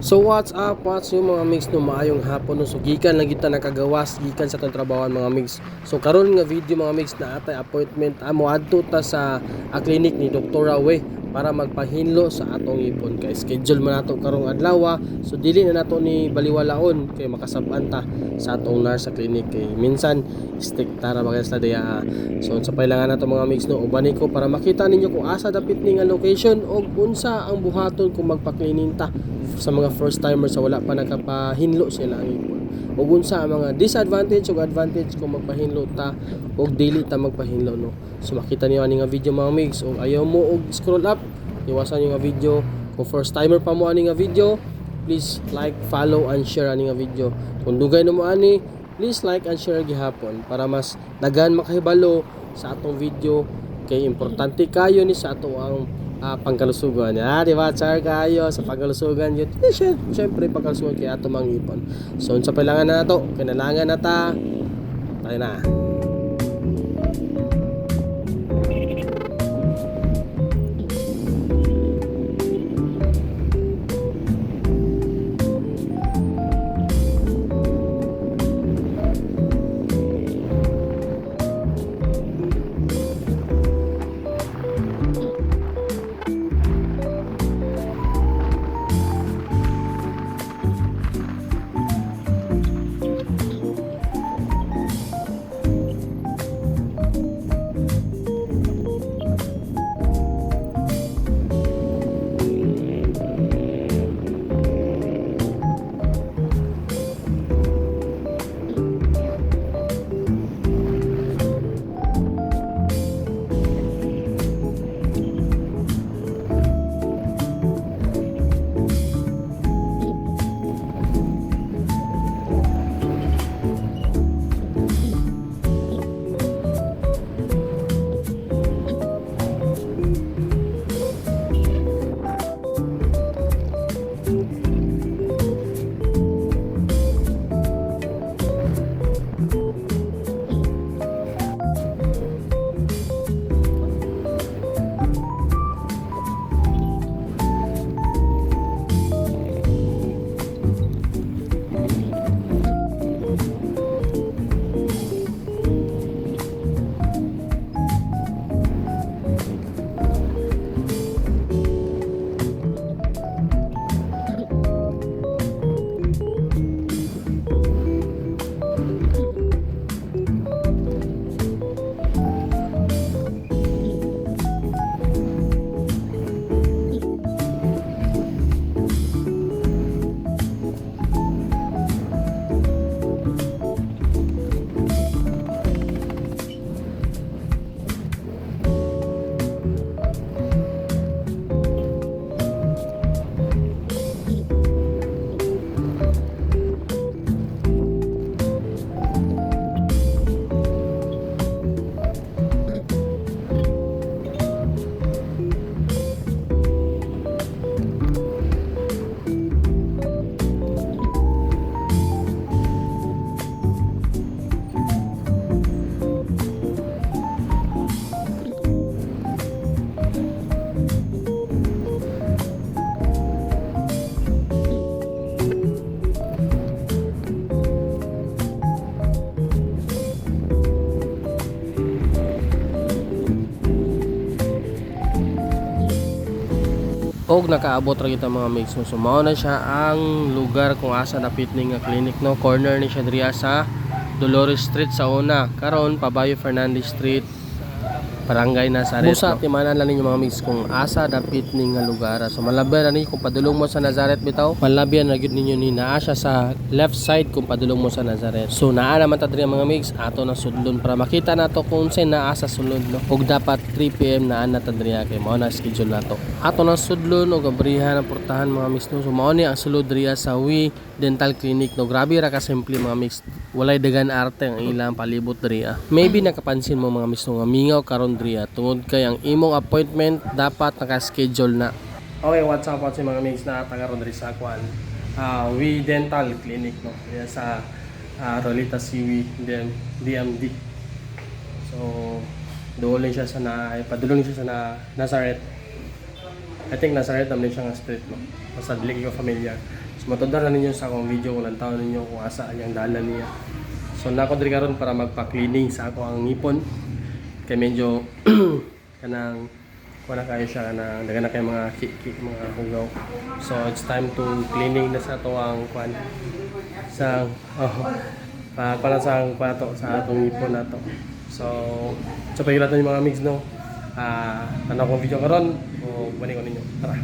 So what's up? What's yung mga mix no maayong hapon no. So gikan lang kita nakagawas gikan sa tong trabahoan mga mix. So karon nga video mga mix na atay appointment. Amo adto ta sa a clinic ni Dr. Rawe para magpahinlo sa atong ipon. Kay schedule man nato karong adlaw so dili na nato ni baliwalaon kay makasab-an ta sa atong nurse sa clinic. Kay minsan stick tara mga sa diya so sa pailangan nato mga mix no ubani ko para makita ninyo kung asa dapit ni nga location o unsa ang buhaton kung magpa-cleaning ta sa mga first timers sa wala pa nakapahinlo sila ang ipon. Ug unsa ang mga disadvantage ug advantage kung magpahinlo ta ug dili ta magpahinlo no? So makita niyo ani nga video mga mix ug ayaw mo og scroll up iwasan niyo nga video. Kung first timer pa mo ani nga video please like follow and share ani nga video. Kung dugay na mo ani please like and share gihapon para mas dagan makahibalo sa atong video. Kay importante kayo ni sa ato ang ah, pangkalusugan. Ah, di ba? Char kayo sa pangkalusugan yun. Eh, syem- syempre pangkalusugan kay ato mangipon. So, sa kailangan na to, kailangan na ta. Tayo na. Og nakaabot ra kita mga mix no. So mao na siya ang lugar kung asa dapit ni nga clinic no. Corner ni siya diriya sa Dolores Street sa una. Karon Pabayo Fernandez Street Barangay Nazaret. Busa timanan lang ninyo mga mix kung asa dapit ni nga lugar. So malabyan na ninyo kung padulong mo sa Nazaret bitaw. Malabyan na gyud ninyo ni naa siya sa left side kung padulong mo sa Nazaret. So naa naman ta diri mga mix ato na sudlon para makita nato kung sa naa sa sulod no. Ug dapat 3 PM naa na ta diri kay mao na schedule nato. Ato na sudlon og abrihan ang portahan mga mix no. So mao ni ang sulod diri sa Wi Dental Clinic no. Grabe ra ka simple mga mix. Walay dagan arte ang ilang palibot diri. ah. Maybe nakapansin mo mga mix no nga mingaw karon ah. tungod kay ang imong appointment dapat naka-schedule na. Okay, what's up what's up, mga mix na taga ron diri sa Kwan. Ah, Wi Dental Clinic no. Diyan sa ah, Rolita Siwi DM, DMD. So, doon siya sa na, padulong siya sa na, Nazareth. I think nasa right naman siya nga street no. Basta dili ko familiar. So matudar na ninyo sa akong video kung lang taon ninyo kung asa ang dalan niya. So nako diri karon para magpa-cleaning sa ako ang ngipon. Kay medyo kanang wala kayo siya na daga na kayo mga kiki mga hugaw. So it's time to cleaning na sa to ang kwan sa oh, pa para sa ang pato sa atong ngipon nato. So sa pagilat yung mga mix no. Ah, ano kong video karon o balik ko ninyo. Tara.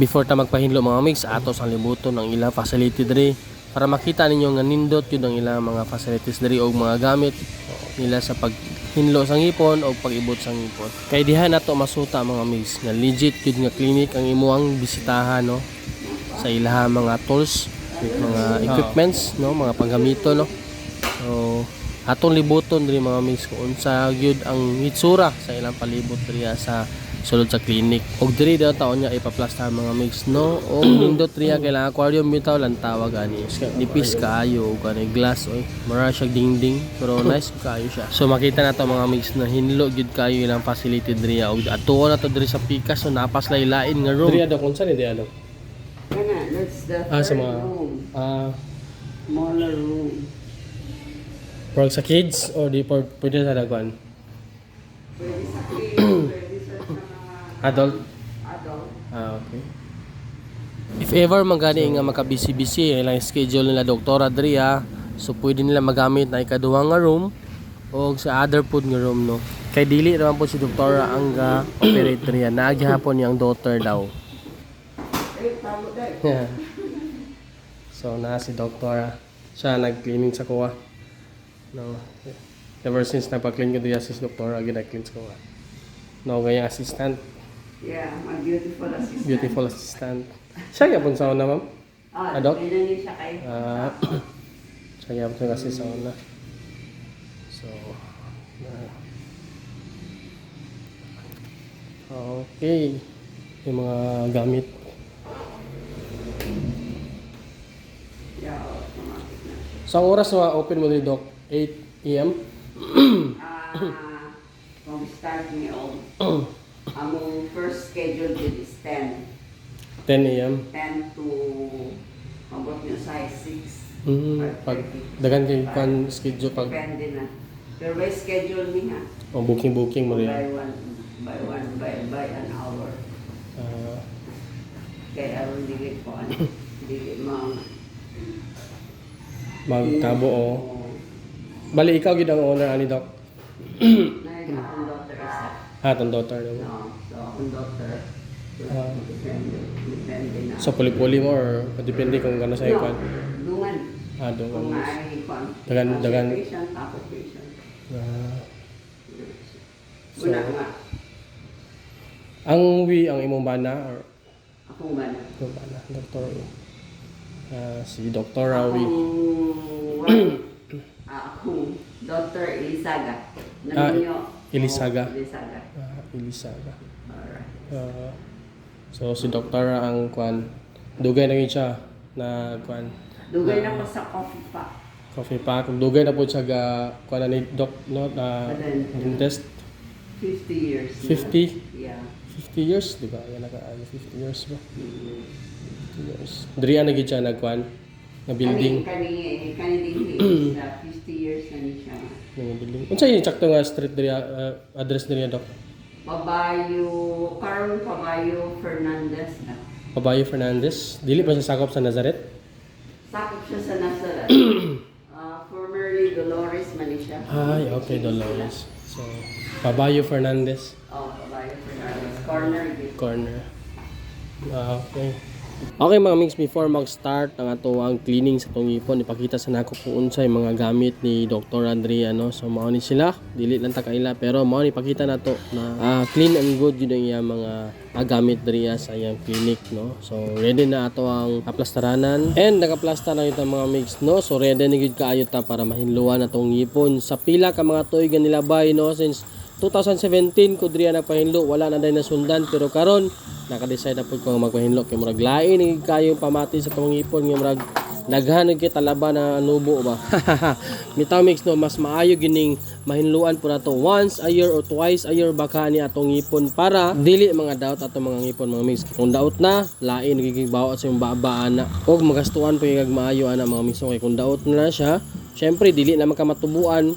Before ta magpahinlo mga mix, atos ang libuton ng ilang facility diri para makita ninyo nga nindot yun ang ilang mga facilities diri o mga gamit nila sa paghinlo sa ngipon o pag-ibot sa ngipon. Kay diha nato masuta mga mix nga legit yun nga clinic ang imuang bisitahan no sa ilaha mga tools, mga equipments no, mga panggamito no. So atong libuton diri mga mix kung unsa gyud ang hitsura sa ilang palibot diri sa sulod sa clinic. Og diri daw taon niya ipaplastahan mga mix no? Og nindot riya kailangan aquarium bitaw lang tawag ani. Nipis kaayo og ani glass oy mara siya dingding. Pero nice kaayo siya. So makita na to mga mix na hinlo gyud kayo ilang facility diri og atuo na to diri sa pikas so napas lain nga room. Diri daw kung saan diri ano Kana, that's the ah sa mga room. ah. Smaller room. for sa kids or di for pwede sa dagwan Pwede sa kids, sa adult adult. Ah, okay. If ever magani nga makabisi-bisi ilang schedule nila doktora diri ha, so pwede nila magamit na ikaduha nga room o sa other pod nga room no. Kay dili naman po si doktora ang ga operate diri Naagyahapon niyang daughter daw. Yeah. so na si doktora siya nag-cleaning sa kuha. No. Ever since nagpa-clean ko diya si doktora gina-clean sa kuha. No, gaya assistant, Yeah, my beautiful assistant. beautiful assistant. Siya yapon sa una, ma'am. Ah, Adult? Ganyan din siya kay. Ah, saya po kasi sa una. So, ah. okay. Yung mga gamit. Siya. Sa oras na open mo ni Doc, 8 a.m. Ah, from start ni all. Among first schedule din is 10. 10 a.m. 10 to about yung size 6. Mm, pag dagan kay kan schedule pag Depende na. Pero by schedule ni oh, booking booking mo rin. By one, by one, by, by an hour. Ah, Kaya ang dili ko ano. Dili mo. magtabo o. Bali ikaw gid ang owner ani Doc. Daughter isa. Ah, tong daughter mo. No, so akong daughter. Ah. Depende. Depende na. So puli-puli mo or depende kung ano sa no, ikon. dungan. Ah, doon. Kung ay ikon. Dagan- dagan- Patient, ako patient. Ah, So- Una nga, ang wi ang imong bana or akong bana. imong bana, Dr. Ah, si Dr. Rawi. Akong, well, ah, akong daughter Elisaga. Ah, Naminyo. Elisaga. Oh, Elisaga. Ah, Elisaga. Alright. Ah, so si Dr. ang kwan dugay na gyud siya na kwan Dugay na ko sa coffee pa. coffee pack dugay na po siya ga kwan na ni doc no na dentist 50 years. na. 50 Yeah. 50 years di ba yan naka ano, 50 years ba Mm. 50 years diri na gyud siya nagkwan na building Kani, kani, kani din is uh, 50 years na ni siya. ng building unsa yung sakto nga street diri ah, address diri doc Pabayo, Carl Pabayo Fernandez na. Pabayo Fernandez dili pa siya sakop sa Nazareth Sakop siya sa Nazareth. uh, formerly Dolores Manisha. ay okay Dolores so Pabayo Fernandez Oh, Pabayo Fernandez. Corner corner. Ah, okay. Okay mga mix, before mag-start ang ato ang cleaning sa tong ipon, ipakita sa nako kung unsay mga gamit ni Dr. Andre ano. So mao ni sila, dili lang ta kaila pero mao ni pakita nato na ah, clean and good yun ang iyang mga ah, gamit diri sa iyang clinic no. So ready na ato ang aplastaranan and nakaplasta na ito mga mix no. So ready na gid kaayo ta para mahinluan atong ipon sa pila ka mga tuig nilabay no since 2017 ko diri nagpahinlo wala na day nasundan pero karon naka-decide na pud ko nga magpahinlo kay murag. Lain ni kayo pamati sa pangipon nga murag daghan kay talaba na nubo ba? Bitaw mix no mas maayo gining mahinluan po nato. Once a year or twice a year baka ni atong ngipon para dili mga daot atong mga ngipon mga mix. Kung daot na lain nagiging bawat sa yung babaan na og magastuan po yung maayo ana mga mix. Okay kung daot na siya syempre dili na makamatubuan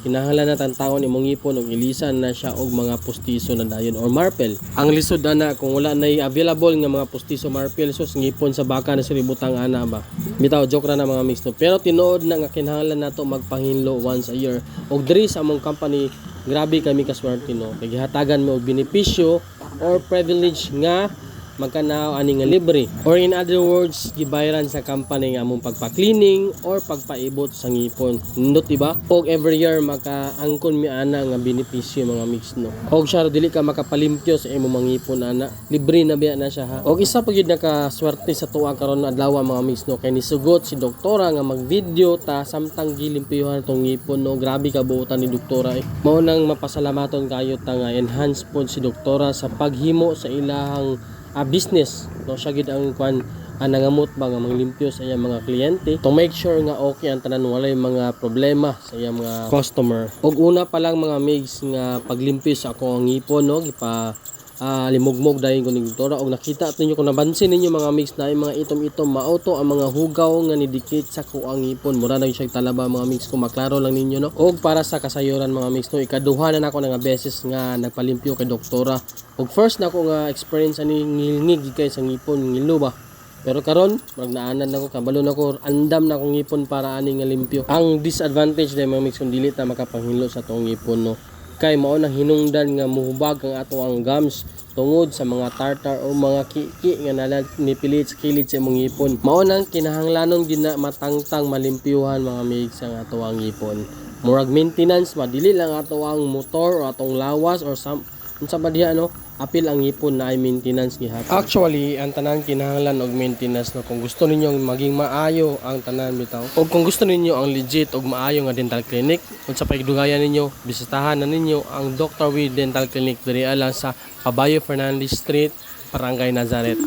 kinahanglan na tantawon imong ngipon og ilisan na siya og mga pustiso na dayon or marple. Ang lisod ana kung wala na available nga mga pustiso marple so ngipon sa baka na siributang ana ba. Bitaw joke ra na mga mix no. Pero tinuod na nga kinahanglan nato magpahinlo once a year. Og diri sa among company grabe kami kaswerte no. Kay gihatagan mo og benepisyo or privilege nga magkanaw ani nga libre. Or in other words gibayaran sa company nga among pagpa-cleaning or pagpaibot sa ngipon. Nindot diba og every year makaangkon mi ana nga benepisyo mga mix no og siya dili ka makapalimpyo sa imong mga ngipon ana. Libre na biya na siya ha? Og isa pa gyud nakaswerte sa tuwa karon adlaw mga mix no kay nisugot si doktora nga mag-video ta samtang gilimpyuhan tong ngipon no? Grabe ka buotan ni doktora eh. mao nang mapasalamaton kayo ta nga enhance pod si doktora sa paghimo sa ilahang ah, business. No siya gid ang kwan ang nangamot ba nga manglimpyo sa iyang mga kliyente. To make sure nga okay ang tanan walay mga problema sa iyang mga customer. Og una pa lang mga migs nga paglimpyo sa ako ang ngipon no gipa ah, limugmog dahil ko ni doktora. Og nakita ninyo kung nabansin ninyo mga mix na mga itom-itom maauto ang mga hugaw nga nidikit sa kuang ngipon mura na siya talaba mga mix. Kung maklaro lang ninyo no? Og para sa kasayuran mga mix no ikaduha na nako nga beses nga nagpalimpyo kay doktora. Og first na ako nga experience ani ngilngig kay sa ngipon ngilo ba? Pero karon mag naanan nako kabalo nako andam na akong ngipon para ani nga limpyo. Ang disadvantage dai mga mix kung dili ta makapanghilo sa tong ngipon no kay mao nang hinungdan nga muhubag ang ato ang gums tungod sa mga tartar o mga kiki nga nala nipilit sa kilid sa imong ngipon. Mao nang kinahanglanon gid na matangtang malimpyuhan mga mig sa ato ang ngipon. Murag maintenance madili lang ato ang motor o atong lawas or sam unsa ba diha no apil ang ngipon na ay maintenance gihapon actually ang tanan kinahanglan og maintenance no kung gusto ninyo maging maayo ang tanan bitaw o kung gusto ninyo ang legit og maayo nga dental clinic unsa pa igdugayan ninyo bisitahan na ninyo ang Dr. Weed Dental Clinic diri lang sa Caballo Fernandez Street Barangay Nazareth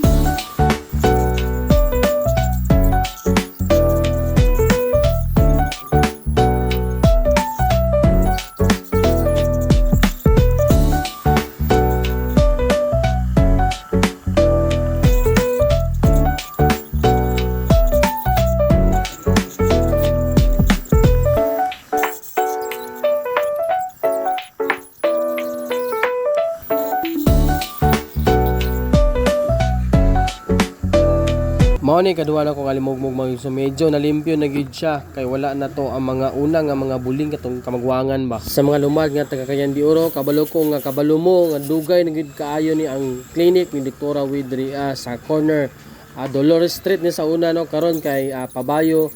Mao ni kaduha na ko kalimugmog mga so medyo. Nalimpyo na gyud siya. Kay wala na to ang mga una nga mga buling katong kamagwangan ba. Sa mga lumad nga taga Cagayan de Oro kabalo ko nga kabalo mo nga dugay na gyud kaayo ni ang clinic ni Dr. Widri ah, sa corner ah, Dolores Street ni sa una no? Karon kay ah, Pabayo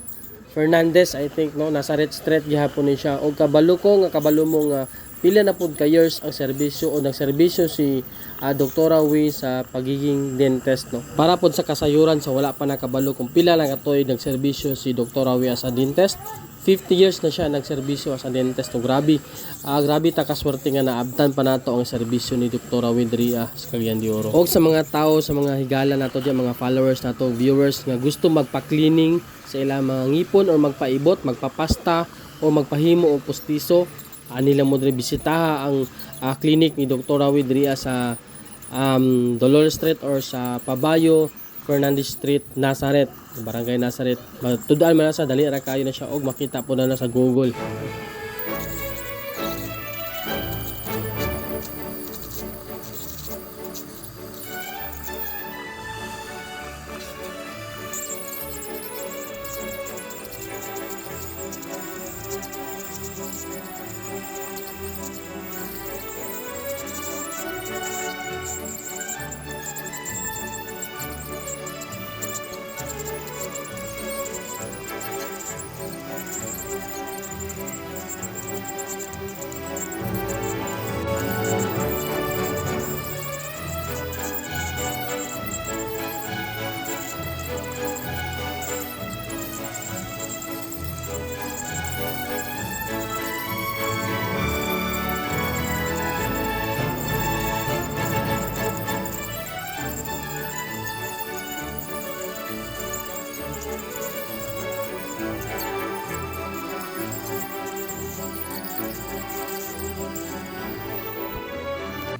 Fernandez I think no? Nazareth Street gihapon ni siya. Og kabalo ko nga kabalo mo nga pila na pud ka years ang serbisyo o nagserbisyo si ah, Doktora Wi sa pagiging dentist no? Para pod sa kasayuran sa wala pa nakabalo kung pila lang atoy nagserbisyo si Doktora Wi as a dentist. 50 years na siya nagserbisyo as a dentist. No grabe. Ah, grabe ta kaswerte nga naabtan pa nato ang serbisyo ni Doktora Widria sa Cagayan de Oro. Og sa mga tao sa mga higala nato diyan mga followers nato viewers nga gusto magpa-cleaning sa ilang mga ngipon or magpaibot magpapasta o magpahimo o pustiso anila mo diri bisitaha ang ah, clinic ni Dr. Widria sa um, Dolores Street or sa Pabayo Fernandez Street, Nazareth, Barangay Nazareth. Tudaan man na sa dali ra kayo na siya og makita po na, na sa Google.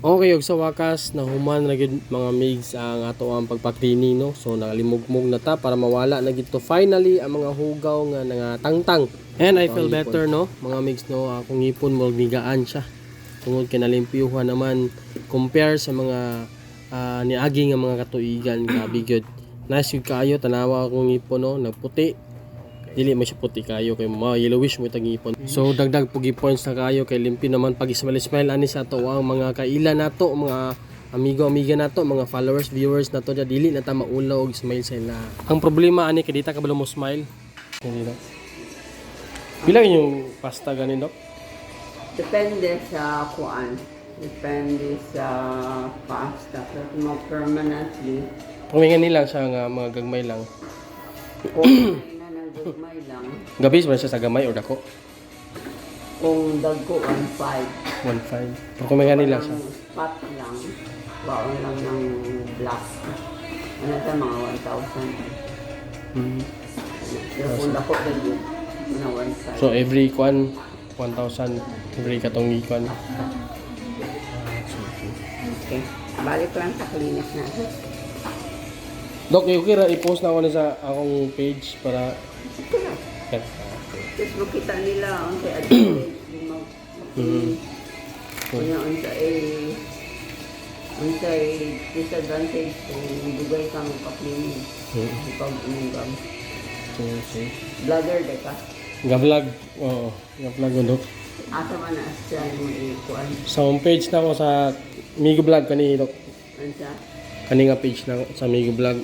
Okay, og sa wakas na human na gyud mga migs ang ato ang pagpa-cleaning no. So nakalimugmog na ta para mawala na gito finally ang mga hugaw nga nangatangtang. And I feel better no, mga migs no, akong ngipon mo nigaan siya. Tungod kay nalimpyuhan naman compare sa mga ah, niagi nga mga katuigan grabe gyud. Nice gyud kaayo tanawa akong ngipon no, nagputi dili mo siya puti kayo kay mga yellowish mo itang ipon. So dagdag pugi points na kayo kay limpi naman pag ismail smile ani sa to ang mga kailan nato mga amigo amiga nato mga followers viewers nato ja dili na ta maulaw og smile sa ila. Ang problema ani kay dita ka mo smile. Hindi na. Pila yung pasta ganin dok? Depende sa kuan. Depende sa pasta. Pero mga permanently, Pumingan nila siya nga mga gagmay lang. Kung may gagmay lang, Gabi ba siya sa gamay or dako? kung dagko 1.5, 1.5. Pero kumingan nila siya. Ang spot lang, baon lang ng black. Ano sa mga 1,000. Hmm. Pero kung dako din yun, na 1.5. So every kwan 1,000 every katong kwan. Okay. Balik lang sa clinic na. Dok, yung kira i-post na ako na sa akong page para Ito na. Yan. Tapos makita nila ang sa advantage. Mhm. Kanya ang sa eh, ang sa disadvantage kung dugay kang pa-clinic. Mhm. Pag umungam. Okay. Vlogger de ka. Ga-vlog. Oo. Ga-vlog Dok. Asa man na siya yung ikuan. Sa home page na ako sa Migo Vlog kani, Dok. Ano siya? Kani nga page na ako sa Migo Vlog.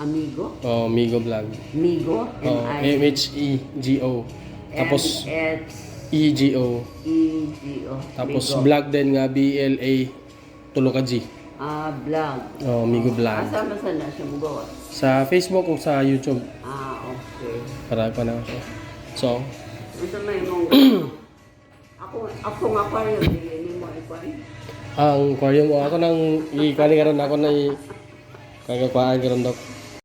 Amigo? Oh, Migo Vlog. Migo? Oh, M-H-E-G-O. Tapos M-S-E-G-O. E-G-O. Tapos Migo. vlog din nga B-L-A tulo ka G. Ah, vlog. Oh, Migo Vlog. Asa man sa na siya mugawa? Sa Facebook o sa YouTube. Ah, okay. Para pa na siya. So, Ito may mong... ako, ako nga pa yun. Hindi mo ikuan. Ang aquarium mo ako nang i-kani karon ako na i kagakwaan karon dok.